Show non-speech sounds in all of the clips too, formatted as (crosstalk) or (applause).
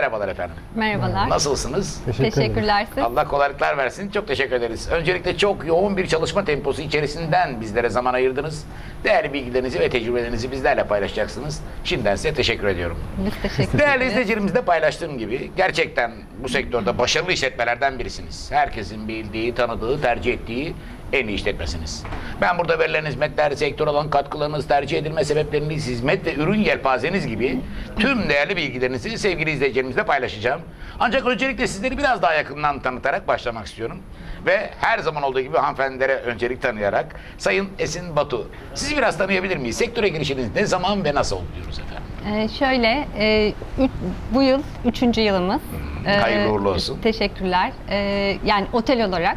Merhabalar efendim. Merhabalar. Nasılsınız? Teşekkür. Teşekkürler siz. Allah kolaylıklar versin. Çok teşekkür ederiz. Öncelikle çok yoğun bir çalışma temposu içerisinden bizlere zaman ayırdınız. Değerli bilgilerinizi ve tecrübelerinizi bizlerle paylaşacaksınız. Şimdiden size teşekkür ediyorum. Biz teşekkür Değerli ederiz. izleyicilerimizde paylaştığım gibi gerçekten bu sektörde başarılı işletmelerden birisiniz. Herkesin bildiği, tanıdığı, tercih ettiği en iyi işletmesiniz. Ben burada verilen hizmetler, sektör olan katkılarınız, tercih edilme sebepleriniz, hizmet ve ürün yelpazeniz gibi tüm değerli bilgilerinizi sevgili izleyicilerimizle paylaşacağım. Ancak öncelikle sizleri biraz daha yakından tanıtarak başlamak istiyorum. Ve her zaman olduğu gibi hanımefendilere öncelik tanıyarak Sayın Esin Batu. Sizi biraz tanıyabilir miyiz? Sektöre girişiniz ne zaman ve nasıl oldu diyoruz efendim? Ee, şöyle, e, üç- bu yıl üçüncü yılımız. Ee, hayırlı uğurlu olsun. Teşekkürler. Ee, yani otel olarak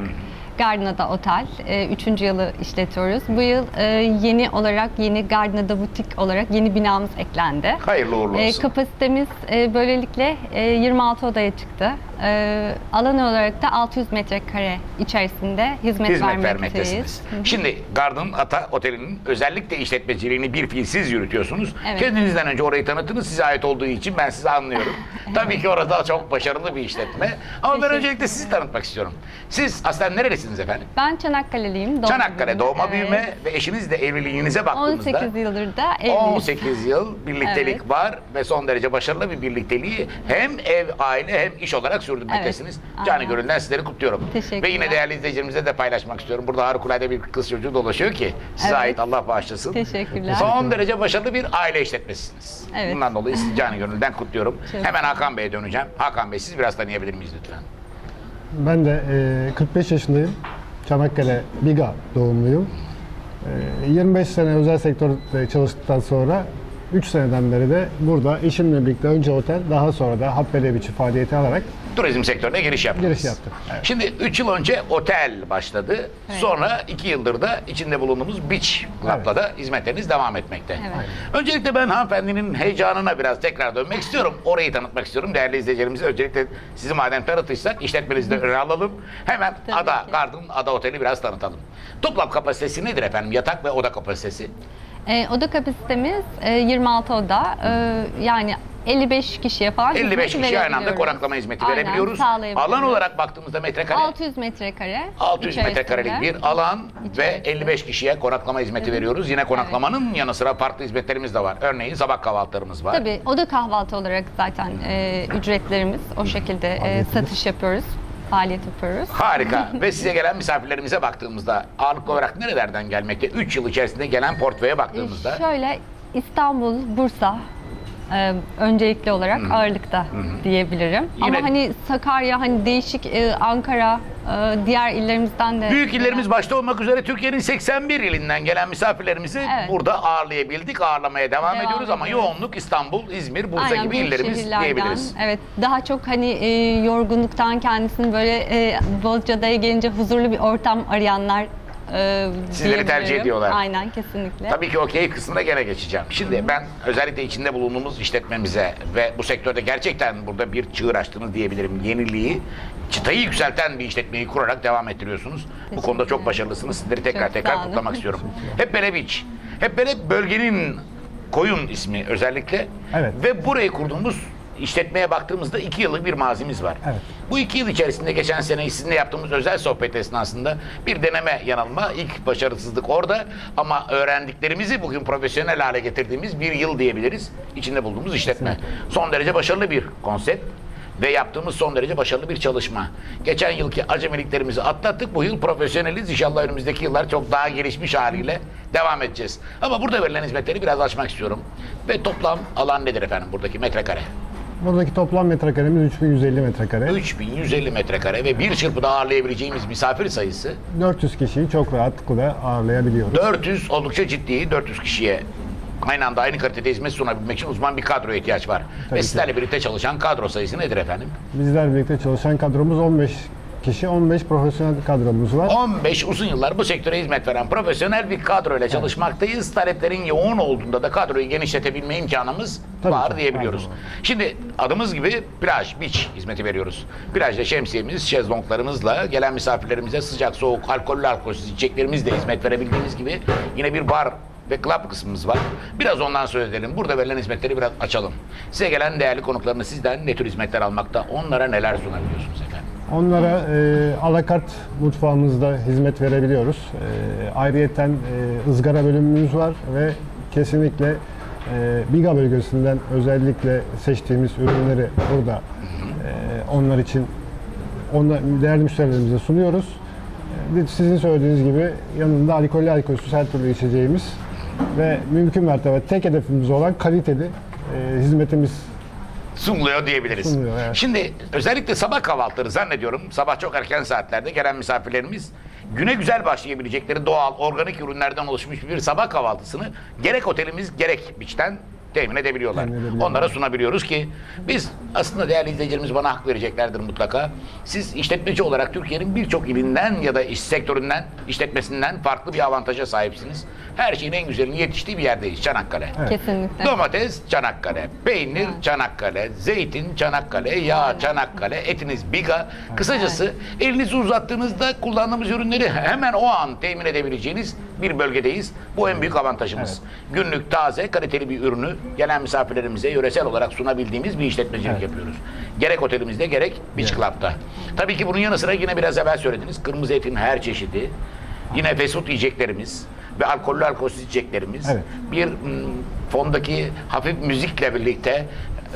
Gardina'da Otel. e, üçüncü yılı işletiyoruz. Bu yıl e, yeni olarak, yeni Gardina'da Butik olarak yeni binamız eklendi. Hayırlı uğurlu E, olsun. kapasitemiz e, böylelikle e, 26 odaya çıktı. E, alan olarak da 600 metrekare içerisinde hizmet, hizmet vermekteyiz. Şimdi Garden Ata Oteli'nin özellikle işletmeciliğini bir fiil siz yürütüyorsunuz. Evet. Kendinizden önce orayı tanıttınız. Size ait olduğu için ben sizi anlıyorum. (laughs) Tabii ki orada çok başarılı bir işletme. Ama ben öncelikle sizi tanıtmak istiyorum. Siz aslen nerelisiniz efendim? Ben Çanakkale'liyim. doğma Çanakkale büyüme. doğma Evet. büyüme ve eşinizle evliliğinize baktığımızda 18 yıldır da evliyiz. 18 yıl birliktelik Evet. var ve son derece başarılı bir birlikteliği hem ev, aile hem iş olarak sürdürmektesiniz. Evet, Canı gönülden sizleri kutluyorum. Teşekkürler. Ve yine değerli izleyicilerimize de paylaşmak istiyorum. Burada harikulade bir kız çocuğu dolaşıyor ki size Evet. ait Allah bağışlasın. Teşekkürler. Son derece başarılı bir aile işletmesisiniz. Evet. Bundan dolayı sizi canı gönülden kutluyorum. Çok Hemen Hakan Bey'e döneceğim. Hakan Bey siz biraz tanıyabilir miyiz lütfen? Ben de e, 45 yaşındayım. Çanakkale Biga doğumluyum. E, 25 sene özel sektörde çalıştıktan sonra 3 seneden beri de burada eşimle birlikte önce otel daha sonra da Habbele biçi faaliyeti alarak Turizm sektörüne giriş yaptınız. Giriş yaptık, evet. Şimdi 3 yıl önce otel başladı. Evet. Sonra 2 yıldır da içinde bulunduğumuz Beach Club'la da hizmetleriniz devam etmekte. Evet. Öncelikle ben hanımefendinin heyecanına biraz tekrar dönmek istiyorum. Orayı tanıtmak istiyorum. Değerli izleyicilerimize öncelikle sizi madem tanıtırsak işletmenizi de öne alalım. Hemen Tabii Ada ki. Garden Ada Oteli biraz tanıtalım. Toplam kapasitesi nedir efendim? Yatak ve oda kapasitesi. E, oda kapasitemiz e, 26 oda. E, yani 55 kişiye falan 55 hizmet kişi aynı anda verebiliyoruz. konaklama hizmeti Aynen, verebiliyoruz. sağlayabiliyoruz. Alan olarak baktığımızda metrekare 600 metrekare. 600 metrekarelik içerisinde. bir alan ve İçerisinde. 55 kişiye konaklama hizmeti veriyoruz. Yine konaklamanın yanı sıra farklı hizmetlerimiz de var. Örneğin sabah kahvaltılarımız var. Tabii oda kahvaltı olarak zaten e, ücretlerimiz o şekilde e, satış yapıyoruz. Faaliyet yapıyoruz. Harika. (laughs) ve size gelen misafirlerimize baktığımızda ağırlıklı olarak nerelerden gelmekte? 3 yıl içerisinde gelen portföye baktığımızda Şöyle İstanbul, Bursa e, öncelikli olarak ağırlıkta diyebilirim. Yine- Ama hani Sakarya, hani değişik e, Ankara, e, diğer illerimizden de büyük illerimiz başta olmak üzere Türkiye'nin 81 ilinden gelen misafirlerimizi Evet. burada ağırlayabildik. Ağırlamaya devam, Devam ediyoruz ama ediyoruz. yoğunluk İstanbul, İzmir, Bursa Aynen, gibi büyük illerimiz şehirlerden, diyebiliriz. Evet, daha çok hani e, yorgunluktan kendisini böyle e, Bozcaada'ya gelince huzurlu bir ortam arayanlar e, Sizleri tercih ediyorlar. Aynen, kesinlikle. Tabii ki okey kısmına gene geçeceğim. Şimdi ben özellikle içinde bulunduğumuz işletmemize ve bu sektörde gerçekten burada bir çığır açtınız diyebilirim. Yeniliği, çıtayı yükselten bir işletmeyi kurarak devam ettiriyorsunuz. Bu konuda çok başarılısınız. Sizleri tekrar Çok tekrar olun. kutlamak istiyorum. Hep Beach. Hep Bere bölgenin koyun ismi özellikle. Evet. Ve burayı kurduğumuz işletmeye baktığımızda iki yıllık bir mazimiz var. Evet. Bu iki yıl içerisinde geçen sene sizinle yaptığımız özel sohbet esnasında bir deneme yanılma, ilk başarısızlık orada ama öğrendiklerimizi bugün profesyonel hale getirdiğimiz bir yıl diyebiliriz. İçinde bulduğumuz işletme. Son derece başarılı bir konsept ve yaptığımız son derece başarılı bir çalışma. Geçen yılki acemiliklerimizi atlattık. Bu yıl profesyoneliz. İnşallah önümüzdeki yıllar çok daha gelişmiş haliyle devam edeceğiz. Ama burada verilen hizmetleri biraz açmak istiyorum. Ve toplam alan nedir efendim buradaki metrekare? Buradaki toplam metrekaremiz 3150 metrekare. 3150 metrekare ve bir çırpıda ağırlayabileceğimiz misafir sayısı 400 kişiyi çok rahatlıkla ağırlayabiliyoruz. 400 oldukça ciddi 400 kişiye aynı anda aynı kalitede hizmet sunabilmek için uzman bir kadroya ihtiyaç var. Tabii ve ki. sizlerle birlikte çalışan kadro sayısı nedir efendim? Bizler birlikte çalışan kadromuz 15 kişi, 15 profesyonel kadromuz var. 15 uzun yıllar bu sektöre hizmet veren profesyonel bir kadroyla çalışmaktayız. Taleplerin yoğun olduğunda da kadroyu genişletebilme imkanımız Tabii var ki, diyebiliyoruz. Şimdi adımız gibi plaj, beach hizmeti veriyoruz. Plajda şemsiyemiz, şezlonglarımızla gelen misafirlerimize sıcak, soğuk, alkollü, alkolsüz içeceklerimizle hizmet verebildiğimiz gibi yine bir bar ve club kısmımız var. Biraz ondan söz edelim. Burada verilen hizmetleri biraz açalım. Size gelen değerli konuklarınız sizden ne tür hizmetler almakta? Onlara neler sunabiliyorsunuz efendim? Onlara e, alakart mutfağımızda hizmet verebiliyoruz. E, ayrıyeten e, ızgara bölümümüz var ve kesinlikle e, Biga bölgesinden özellikle seçtiğimiz ürünleri burada e, onlar için onlar, değerli müşterilerimize sunuyoruz. E, Sizin söylediğiniz gibi yanında alkollü alkolsüz her türlü içeceğimiz ve mümkün mertebe tek hedefimiz olan kaliteli e, hizmetimiz sunuluyor diyebiliriz. Sunuluyor, evet. Şimdi özellikle sabah kahvaltıları zannediyorum sabah çok erken saatlerde gelen misafirlerimiz güne güzel başlayabilecekleri doğal organik ürünlerden oluşmuş bir sabah kahvaltısını gerek otelimiz gerek biçten temin edebiliyorlar. Temin edebiliyorlar. Onlara sunabiliyoruz ki biz aslında değerli izleyicilerimiz bana hak vereceklerdir mutlaka. Siz işletmeci olarak Türkiye'nin birçok ilinden ya da iş sektöründen, işletmesinden farklı bir avantaja sahipsiniz. Her şeyin en güzelinin yetiştiği bir yerdeyiz Çanakkale. Kesinlikle. Domates Çanakkale, peynir Çanakkale, zeytin Çanakkale, yağ Çanakkale, etiniz Biga. Kısacası elinizi uzattığınızda kullandığımız ürünleri hemen o an temin edebileceğiniz bir bölgedeyiz. Bu en büyük avantajımız. Günlük taze, kaliteli bir ürünü gelen misafirlerimize yöresel olarak sunabildiğimiz bir işletmecilik yapıyoruz. Gerek otelimizde gerek Beach Club'da. Tabii ki bunun yanı sıra yine biraz evvel söylediniz. Kırmızı etin her çeşidi. Yine fast food yiyeceklerimiz ve alkollü alkolsüz içeceklerimiz Evet. bir fondaki hafif müzikle birlikte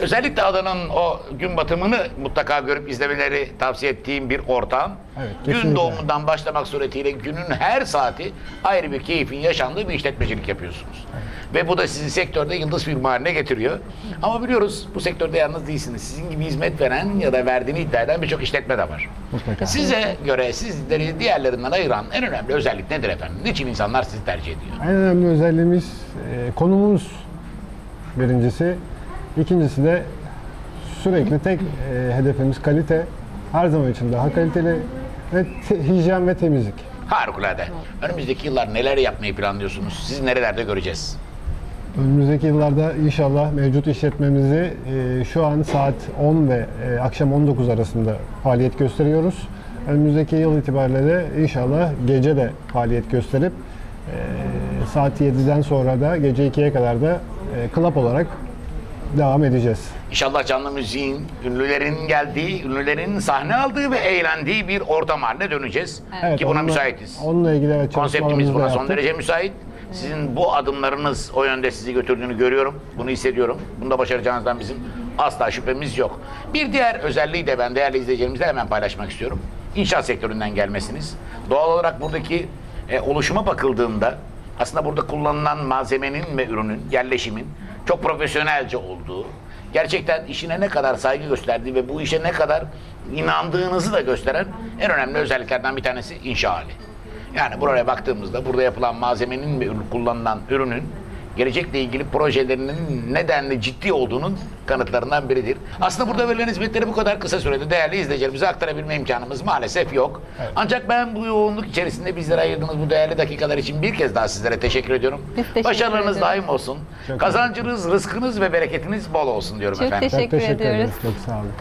özellikle adanın o gün batımını mutlaka görüp izlemeleri tavsiye ettiğim bir ortam. Evet, gün doğumundan başlamak suretiyle günün her saati ayrı bir keyfin yaşandığı bir işletmecilik yapıyorsunuz. Ve bu da sizi sektörde yıldız firma haline getiriyor. Ama biliyoruz bu sektörde yalnız değilsiniz. Sizin gibi hizmet veren ya da verdiğini iddia eden birçok işletme de var. mutlaka. Size göre sizleri diğerlerinden ayıran en önemli özellik nedir efendim? Niçin insanlar sizi tercih ediyor? En önemli özelliğimiz e, konumumuz birincisi. İkincisi de sürekli tek e, hedefimiz kalite. Her zaman için daha kaliteli ve te- hijyen ve temizlik. Harikulade. Önümüzdeki yıllar neler yapmayı planlıyorsunuz? Sizi nerelerde göreceğiz? Önümüzdeki yıllarda inşallah mevcut işletmemizi e, şu an saat 10 ve e, akşam 19 arasında faaliyet gösteriyoruz. Önümüzdeki yıl itibariyle de inşallah gece de faaliyet gösterip e, saat 7'den sonra da gece 2'ye kadar da e, club olarak devam edeceğiz. İnşallah canlı müziğin, ünlülerin geldiği, ünlülerin sahne aldığı ve eğlendiği bir ortam haline döneceğiz. Ki buna onunla- müsaitiz. Onunla ilgili evet, Konseptimiz buna son derece müsait. Sizin bu adımlarınız o yönde sizi götürdüğünü görüyorum. Bunu hissediyorum. Bunu da başaracağınızdan bizim asla şüphemiz yok. Bir diğer özelliği de ben değerli izleyicilerimizle hemen paylaşmak istiyorum. İnşaat sektöründen gelmesiniz. Doğal olarak buradaki e, oluşuma bakıldığında aslında burada kullanılan malzemenin ve ürünün, yerleşimin çok profesyonelce olduğu, gerçekten işine ne kadar saygı gösterdiği ve bu işe ne kadar inandığınızı da gösteren en önemli özelliklerden bir tanesi inşa hali. Yani buraya baktığımızda burada yapılan malzemenin ve kullanılan ürünün gelecekle ilgili projelerinin nedenli ciddi olduğunun kanıtlarından biridir. Aslında burada verilen hizmetleri bu kadar kısa sürede değerli izleyicilerimize aktarabilme imkanımız maalesef yok. Ancak ben bu yoğunluk içerisinde bizlere ayırdığınız bu değerli dakikalar için bir kez daha sizlere teşekkür ediyorum. Biz teşekkür Başarılarınız ederiz. daim olsun. Çok Kazancınız, rızkınız ve bereketiniz bol olsun diyorum Çok efendim. teşekkür Çok teşekkür ediyoruz. ederiz. Çok sağ olun.